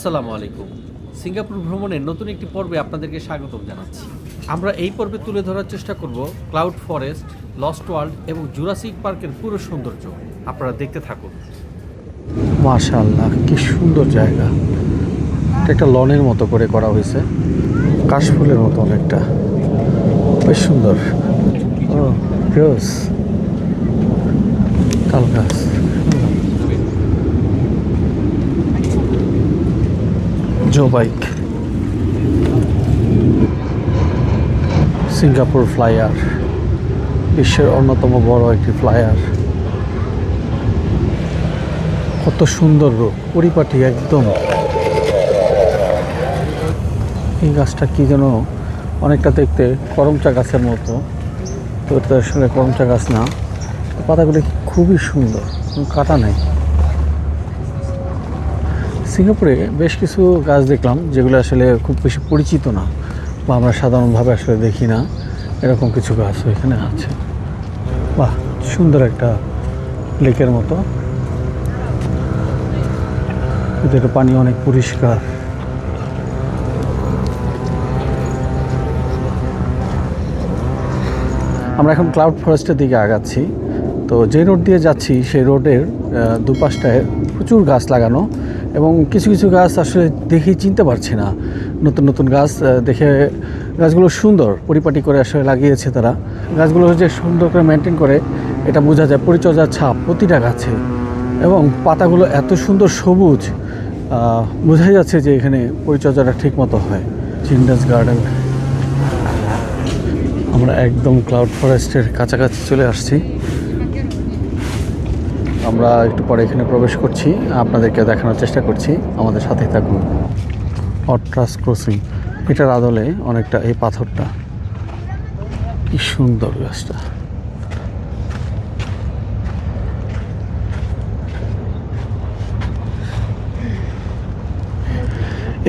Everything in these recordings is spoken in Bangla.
আসসালামু আলাইকুম। সিঙ্গাপুর ভ্রমণের নতুন একটি পর্বে আপনাদেরকে স্বাগতম জানাচ্ছি। আমরা এই পর্বে তুলে ধরার চেষ্টা করব ক্লাউড ফরেস্ট, লস্ট ওয়ার্ল্ড এবং জুরাসিক পার্কের পুরো সৌন্দর্য। আপনারা দেখতে থাকুন। মাশাল্লাহ কি সুন্দর জায়গা। একটা লনের মতো করে করা হয়েছে। কাশফুলের মতো অনেকটা। বেশ সুন্দর। ও, রোজ। গাছ। জো বাইক সিঙ্গাপুর ফ্লাইয়ার বিশ্বের অন্যতম বড় একটি ফ্লাইয়ার কত সুন্দর রূপ। পরিপাটি একদম। এই গাছটা কি যেন অনেকটা দেখতে করমচা গাছের মতো। তো এটা আসলে করমচা গাছ না। পাতাগুলি খুবই সুন্দর। কাটা নেই। সিঙ্গাপুরে বেশ কিছু গাছ দেখলাম যেগুলো আসলে খুব বেশি পরিচিত না বা আমরা সাধারণভাবে আসলে দেখি না। এরকম কিছু গাছ এখানে আছে। বাহ, সুন্দর একটা লেকের মতো। এদের পানি অনেক পরিষ্কার। আমরা এখন ক্লাউড ফরেস্টের দিকে আগাচ্ছি। তো যে রোড দিয়ে যাচ্ছি, সেই রোডের দুপাশটায় প্রচুর গাছ লাগানো। এবং কিছু কিছু গাছ আসলে দেখেই চিনতে পারছি না। নতুন নতুন গাছ দেখে গাছগুলো সুন্দর পরিপাটি করে আসলে লাগিয়েছে তারা। গাছগুলো যে সুন্দর করে মেনটেন করে, এটা বোঝা যায় পরিচর্যার ছাপ প্রতিটা গাছে। এবং পাতাগুলো এত সুন্দর সবুজ বোঝাই যাচ্ছে যে এখানে পরিচর্যাটা ঠিক মতো হয়। চিন্ডাস গার্ডেন আমরা একদম ক্লাউড ফরেস্টের কাছাকাছি চলে আসছি। আমরা একটু পরে এখানে প্রবেশ করছি। আপনাদেরকে দেখানোর চেষ্টা করছি। আমাদের সাথেই থাকুন। Otters crossing. এটার আদলে অনেকটা এই পাথরটা। কি সুন্দর গাছটা।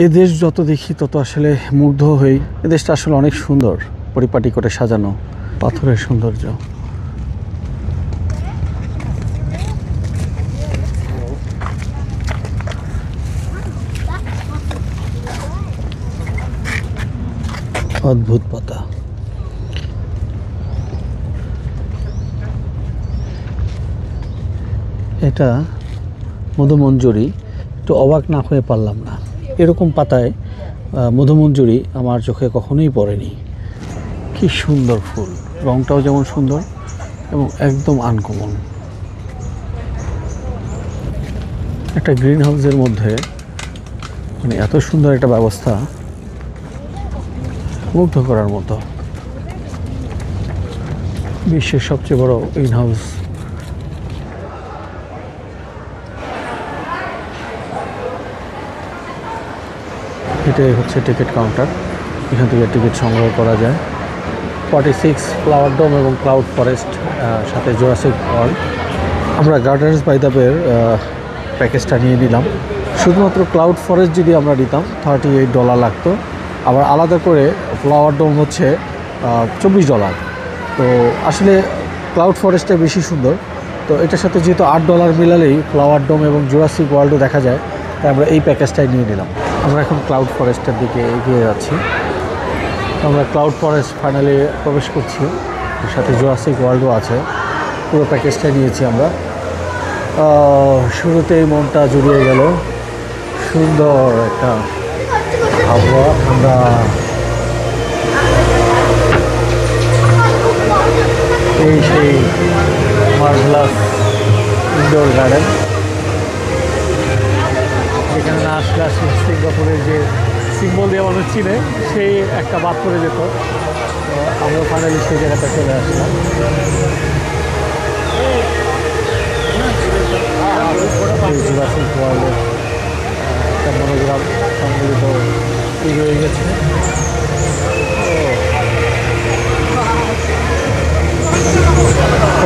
এই দেশ যত দেখি, তত আসলে মুগ্ধ হই। এ দেশটা আসলে অনেক সুন্দর। পরিপাটি করে সাজানো। পাথরের সৌন্দর্য। অদ্ভুত পাতা এটা মধুমঞ্জুরি, একটু অবাক না হয়ে পারলাম না। এরকম পাতায় মধুমঞ্জুরি আমার চোখে কখনোই পড়েনি। কি সুন্দর ফুল। রংটাও যেমন সুন্দর এবং একদম আনকমন। একটা গ্রিন হাউসের মধ্যে মানে এত সুন্দর একটা ব্যবস্থা। মুগ্ধ করার মতো। বিশ্বের সবচেয়ে বড় গ্রিন হাউস এটাই হচ্ছে টিকিট কাউন্টার। এখান থেকে টিকিট সংগ্রহ করা যায়। ফর্টি সিক্স ফ্লাওয়ার ডোম এবং ক্লাউড ফরেস্ট সাথে জোরাসিক ওয়ার্ল্ড আমরা গার্ডেন্স বাই প্যাকেজটা নিয়ে নিলাম। শুধুমাত্র ক্লাউড ফরেস্ট যদি আমরা নিতাম থার্টি এইট ডলার লাগতো। আবার আলাদা করে ফ্লাওয়ার ডোম হচ্ছে চব্বিশ ডলার তো আসলে ক্লাউড ফরেস্টটা বেশি সুন্দর। তো এটার সাথে যেহেতু আট ডলার মিলালেই ফ্লাওয়ার ডোম এবং জুরাসিক ওয়ার্ল্ডও দেখা যায়, তাই আমরা এই প্যাকেজটাই নিয়ে নিলাম। আমরা এখন ক্লাউড ফরেস্টের দিকে এগিয়ে যাচ্ছি। আমরা ক্লাউড ফরেস্ট ফাইনালি প্রবেশ করছি। সাথে জুরাসিক ওয়ার্ল্ডও আছে। পুরো প্যাকেজটাই নিয়েছি আমরা। শুরুতেই মনটা জুড়িয়ে গেল। সুন্দর একটা আবহাওয়া। আমরা এই সেই মার্ভেলাস ইনডোর গার্ডেন এখানে না আসলে আসলে সিঙ্গাপুরের যে সিম্বল দিয়ে মানুষ চিনে, সেই একটা বাদ পড়ে যেত। তো আমরা ফাইনালি সেই জায়গাটা চলে আসলাম। জুরাসিক ওয়ার্ল্ডের একটা মনোগ্রাম সম্মিলিত রয়ে গেছে।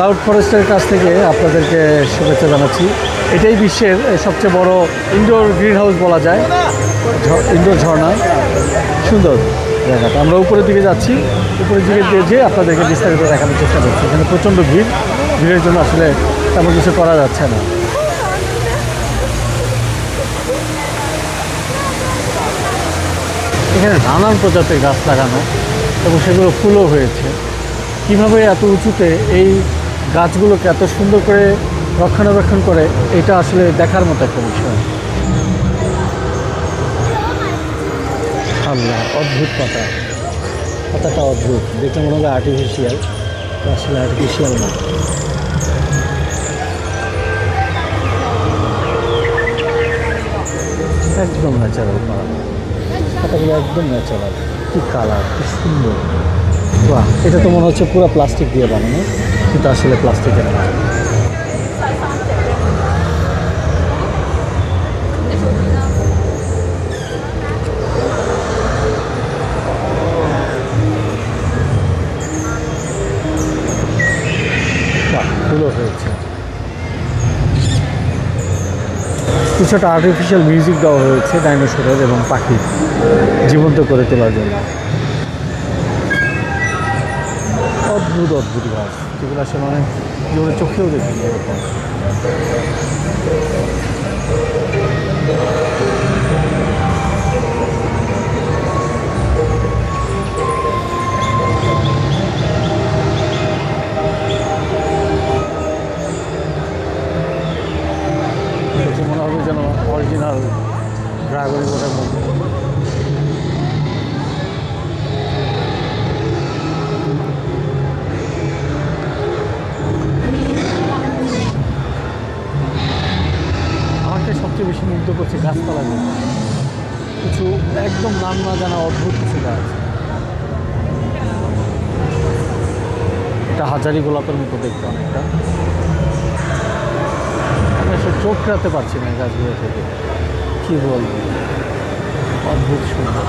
ক্লাউড ফরেস্টের কাছ থেকে আপনাদেরকে শুভেচ্ছা জানাচ্ছি। এটাই বিশ্বের সবচেয়ে বড় ইনডোর গ্রিন হাউস বলা যায়। ইনডোর ঝর্ণা। সুন্দর জায়গাটা। আমরা উপরের দিকে যাচ্ছি। উপরের দিকে যেয়ে আপনাদেরকে বিস্তারিত দেখানোর চেষ্টা করছি। এখানে প্রচণ্ড ভিড়। ভিড়ের জন্য আসলে তেমন কিছু করা যাচ্ছে না। এখানে নানান প্রজাতির গাছ লাগানো এবং সেগুলো ফুলও হয়েছে। কীভাবে এত উঁচুতে এই গাছগুলোকে এত সুন্দর করে রক্ষণাবেক্ষণ করে, এটা আসলে দেখার মতো একটা বিষয়। আল্লাহ অদ্ভুত পাতা। পাতাটা অদ্ভুত। দেখে মনে হবে আর্টিফিশিয়াল আসলে আর্টিফিশিয়াল না। একদম ন্যাচারাল পাতা। পাতাগুলো একদম ন্যাচারাল কি কালার কি সুন্দর। বাহ, এটা তো মনে হচ্ছে পুরো প্লাস্টিক দিয়ে বানানো। কিন্তু আসলে প্লাস্টিকের হয়েছে। কিছুটা আর্টিফিশিয়াল মিউজিক দেওয়া হয়েছে ডাইনোসরের এবং পাখি জীবন্ত করে তোলার জন্য। অদ্ভুত অদ্ভুত গাছ যেগুলো আসলে মানে জীবনে চোখেও এরকম। দেখে হবে যেন অরিজিনাল ড্রাগন বোটের মধ্যে। মুগ্ধ করছে গাছপালা গাছপালাগুলো। কিছু একদম নাম না জানা অদ্ভুত কিছু গাছ। এটা হাজারি গোলাপের মতো দেখতে অনেকটা। আমি চোখ রাখতে পারছি না গাছগুলো থেকে। কী বলব? অদ্ভুত সুন্দর।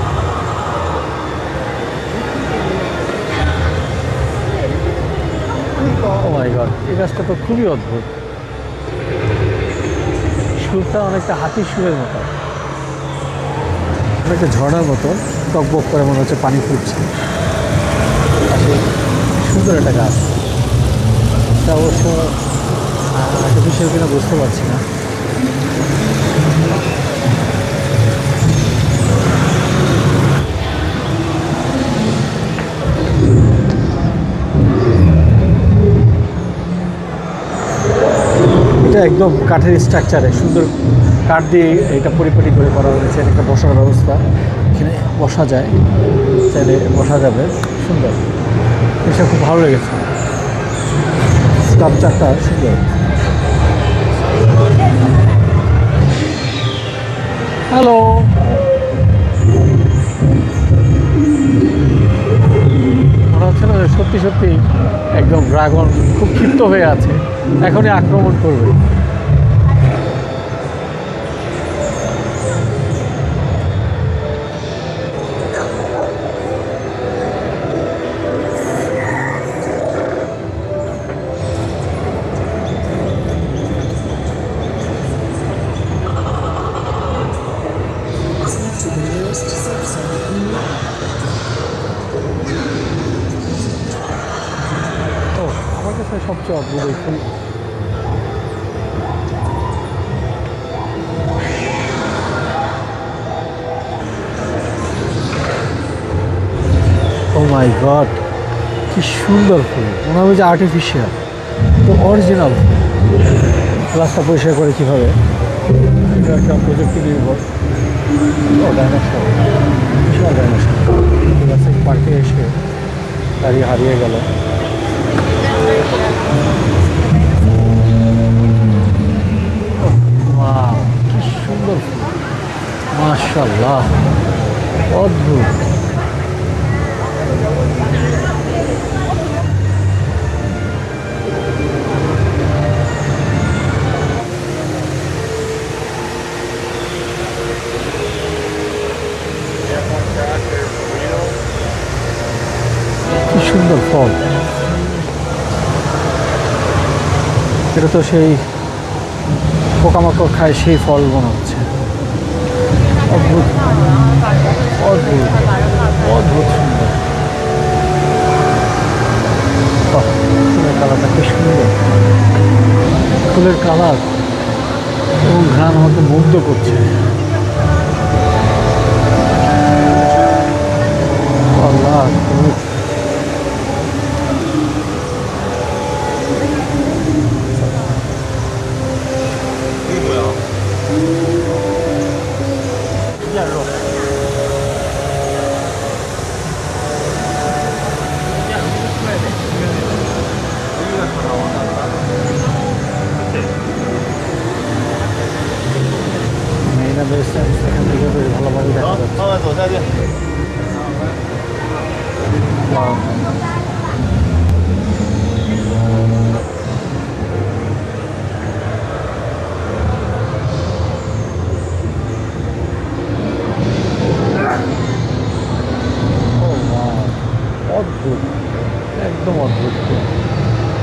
ও মাই গড এই গাছটা তো খুবই অদ্ভুত। সুরটা অনেকটা হাতি সুরের মতো। অনেকটা ঝর্নার মতো টকবক করে মনে হচ্ছে পানি ফুটছে। সুন্দর একটা গাছ। এটা অবশ্য আর্টিফিশিয়াল কিনা বুঝতে পারছি না। এটা একদম কাঠের স্ট্রাকচারে সুন্দর কাঠ দিয়ে এটা পরিপাটি করে করা হয়েছে, একটা বসার ব্যবস্থা। এখানে বসা যায়, চাইলে বসা যাবে, সুন্দর। এসব খুব ভালো লেগেছে। স্ট্রাকচারটা সুন্দর। হ্যালো হচ্ছে না যে সত্যি সত্যি একদম ড্রাগন খুব ক্ষিপ্ত হয়ে আছে। এখনই আক্রমণ করবে। ও মাই গড কি সুন্দর ফুল। মনে হবে যে আর্টিফিশিয়াল তো অরিজিনাল গ্লাসটা পরিষ্কার করে কীভাবে? এটা একটা প্রযুক্তি নির্ভর। ডাইনোসর বিশাল ডাইনোসর পার্কে এসে দাঁড়িয়ে হারিয়ে গেল। কি সুন্দর ফুল মাশাল্লাহ অদ্ভুত কি সুন্দর ফল এটা তো সেই পোকামাকড় খায় সেই ফল মনে হচ্ছে। অদ্ভুত। অদ্ভুত। অদ্ভুত সুন্দর। ফুলের কালারটা কি সুন্দর। ফুলের কালার এবং ঘ্রাণ আমাকে মুগ্ধ করছে। মাশাআল্লাহ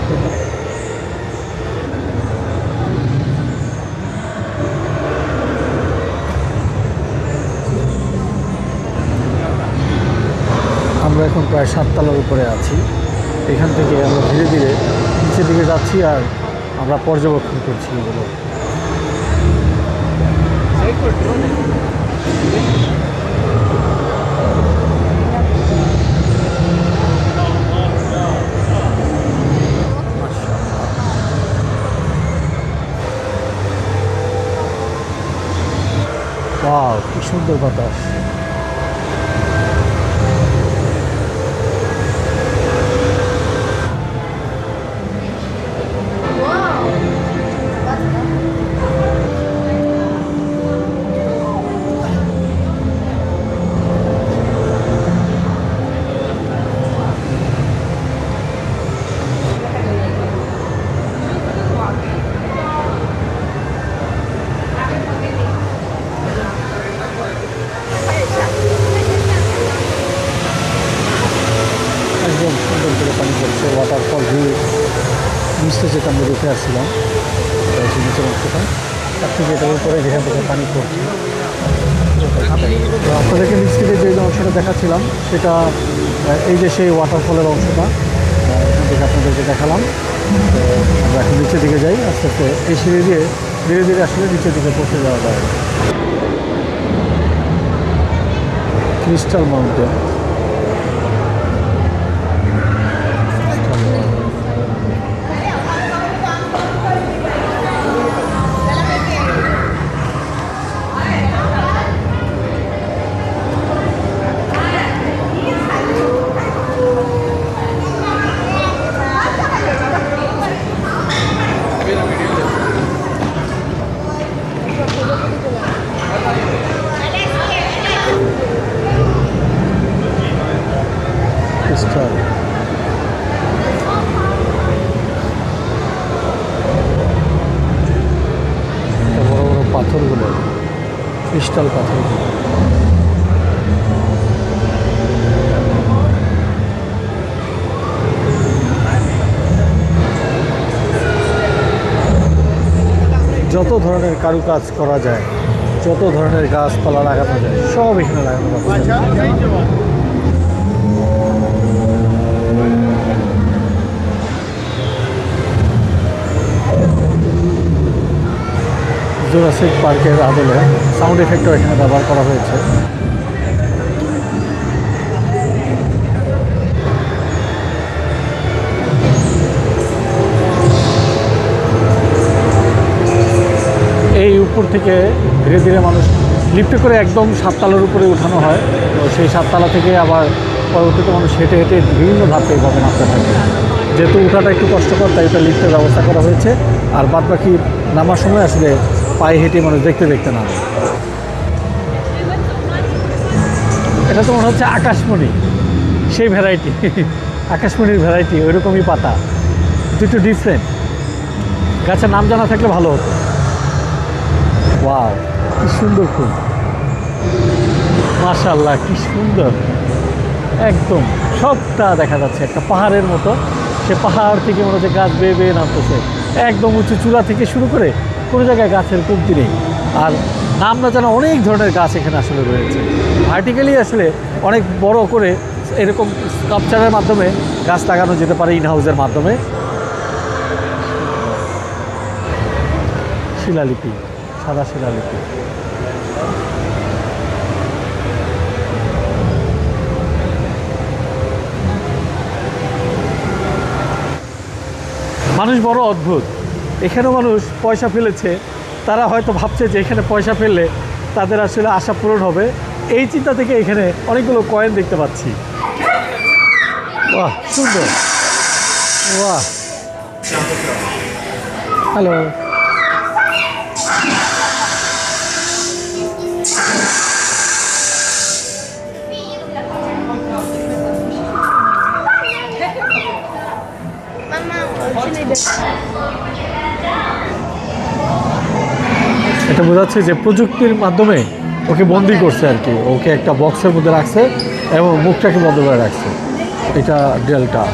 আমরা এখন প্রায় সাততলার উপরে আছি। এখান থেকে আমরা ধীরে ধীরে নিচের দিকে যাচ্ছি আর আমরা পর্যবেক্ষণ করছি এগুলো। কি সুন্দর বাতাস। নিচে যেটা আমরা দেখে আসছিলাম এটা নিচের অংশটা তার থেকে এটার উপরে যেখান থেকে পানি পড়ছে তো আপনাদেরকে নিচ থেকে যে অংশটা দেখাচ্ছিলাম সেটা এই যে সেই ওয়াটারফলের অংশটা এখান আপনাদেরকে দেখালাম। তো আমরা এখন নিচের দিকে যাই আস্তে আস্তে এই সিঁড়ি দিয়ে ধীরে ধীরে আসলে নিচের দিকে পৌঁছে যাওয়া যায়। ক্রিস্টাল মাউন্টেন ক্রিস্টাল বড় বড় পাথরগুলো ক্রিস্টাল পাথরগুলো যত ধরনের কারুকাজ করা যায়, যত ধরনের গাছপালা লাগানো যায়, সব এখানে লাগানো জোরাসিক পার্কের আদলে সাউন্ড এফেক্টও এখানে ব্যবহার করা হয়েছে। এই উপর থেকে ধীরে ধীরে মানুষ লিফটে করে একদম সাততলার উপরে উঠানো হয়। তো সেই সাততলা থেকে আবার পরবর্তীতে মানুষ হেঁটে হেঁটে বিভিন্ন ধাপে এইভাবে নামতে থাকে। যেহেতু উঠাটা একটু কষ্টকর, তাই এটা লিফটের ব্যবস্থা করা হয়েছে। আর বাদ বাকি নামার সময় আসলে পায়ে হেঁটে মানুষ দেখতে দেখতে নামে। এটা তো মনে হচ্ছে আকাশমণি, সেই ভ্যারাইটি আকাশমণির ভ্যারাইটি ওইরকমই পাতা। দুটো ডিফারেন্ট গাছের নাম জানা থাকলে ভালো হতো। ওয়াও কি সুন্দর ফুল। মাশাল্লাহ কি সুন্দর। একদম, সবটা দেখা যাচ্ছে একটা পাহাড়ের মতো। সে পাহাড় থেকে মনে হচ্ছে গাছ বেয়ে বেয়ে নামতেছে। একদম উঁচু চূড়া থেকে শুরু করে কোনো জায়গায় গাছের কমতি নেই। আর নাম না জানা অনেক ধরনের গাছ এখানে আসলে রয়েছে। ভার্টিক্যালি আসলে অনেক বড় করে এরকম স্কাপচারের মাধ্যমে গাছ লাগানো যেতে পারে ইন হাউসের মাধ্যমে। শিলালিপি। সাদা শিলালিপি মানুষ বড় অদ্ভুত। এখানেও মানুষ পয়সা ফেলেছে। তারা হয়তো ভাবছে যে এখানে পয়সা ফেললে তাদের আসলে আশা পূরণ হবে। এই চিন্তা থেকে এখানে অনেকগুলো কয়েন দেখতে পাচ্ছি। বাহ, সুন্দর। বাহ। হ্যালো। এটা বোঝাচ্ছে যে প্রযুক্তির মাধ্যমে ওকে বন্দি করছে আর কি। ওকে একটা বক্সের মধ্যে রাখছে এবং মুখটাকে বন্ধ করে রাখছে। এটা ডেল্টা।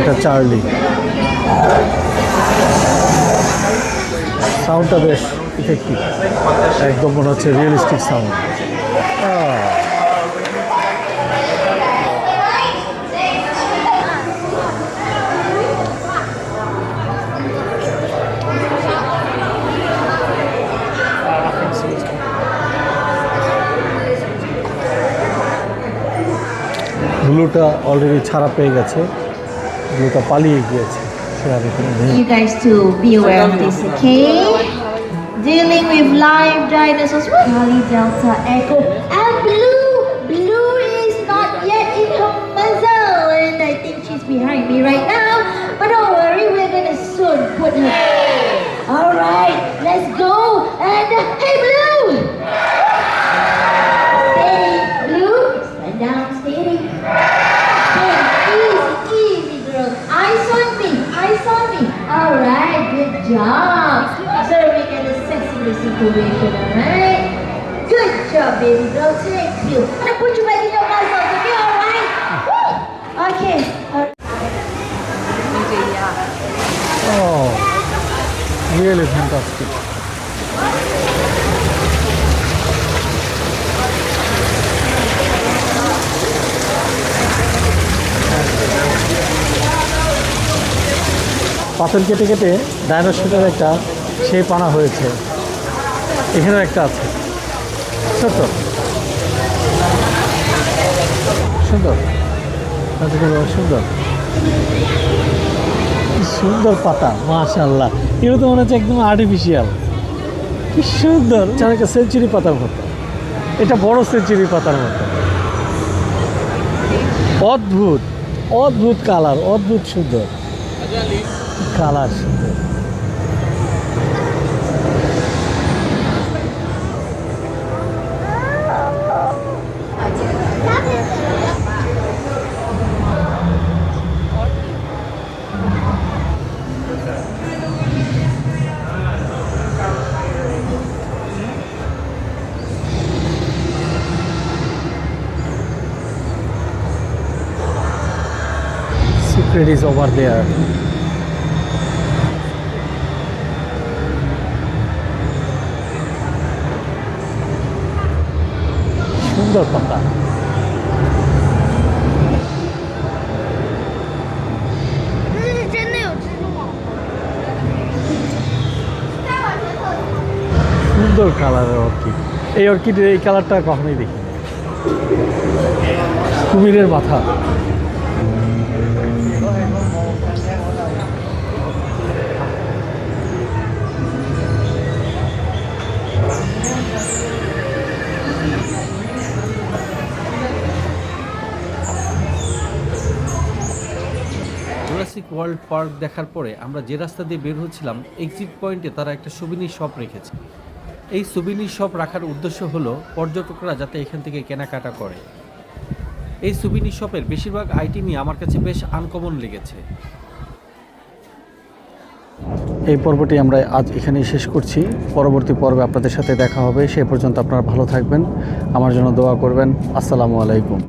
এটা চার্লি। সাউন্ডটা বেশ ইফেক্টিভ একদম মনে হচ্ছে রিয়েলিস্টিক সাউন্ড ব্লুটা অলরেডি ছাড়া পেয়ে গেছে ব্লুটা পালিয়ে গিয়েছে you guys to be aware of this, okay? Dealing with live dinosaurs, Charlie Delta Echo, and Blue. Blue is not yet in her muzzle, and I think she's behind me right now. But don't worry, we're gonna soon put her. All right, let's go. And uh, hey, Blue. job. So we're going sexy the situation, alright? Good job, baby girl. Thank you. I'm going to put you back in your house, okay? Alright? Okay. All right. Oh, really fantastic. পাথর কেটে কেটে ডাইনোসরের একটা শেপ আনা হয়েছে। এখানেও একটা আছে। ছোট সুন্দর। সুন্দর। সুন্দর পাতা মাশাল্লাহ এগুলো তো মনে হচ্ছে একদম আর্টিফিশিয়াল কি সুন্দর। একটা সেঞ্চুরি পাতার মতো। এটা বড় সেঞ্চুরি পাতার মতো। অদ্ভুত। অদ্ভুত কালার অদ্ভুত সুন্দর। কালার সুন্দর secret is over there. সুন্দর কথা সুন্দর কালারের অর্কিড। এই অর্কিডের এই কালারটা কখনোই দেখিনি। কুমিরের মাথা। ওয়ার্ল্ড পার্ক দেখার পরে আমরা যে রাস্তা দিয়ে বের হচ্ছিলাম এক্সিট পয়েন্টে তারা একটা সুবিনির শপ রেখেছে। এই সুবিনির শপ রাখার উদ্দেশ্য হলো পর্যটকরা যাতে এখান থেকে কেনাকাটা করে। এই সুবিনির শপের বেশিরভাগ আইটেমই আমার কাছে বেশ আনকমন লেগেছে। এই পর্বটি আমরা আজ এখানেই শেষ করছি। পরবর্তী পর্বে আপনাদের সাথে দেখা হবে। সে পর্যন্ত আপনারা ভালো থাকবেন। আমার জন্য দোয়া করবেন। আসসালামু আলাইকুম।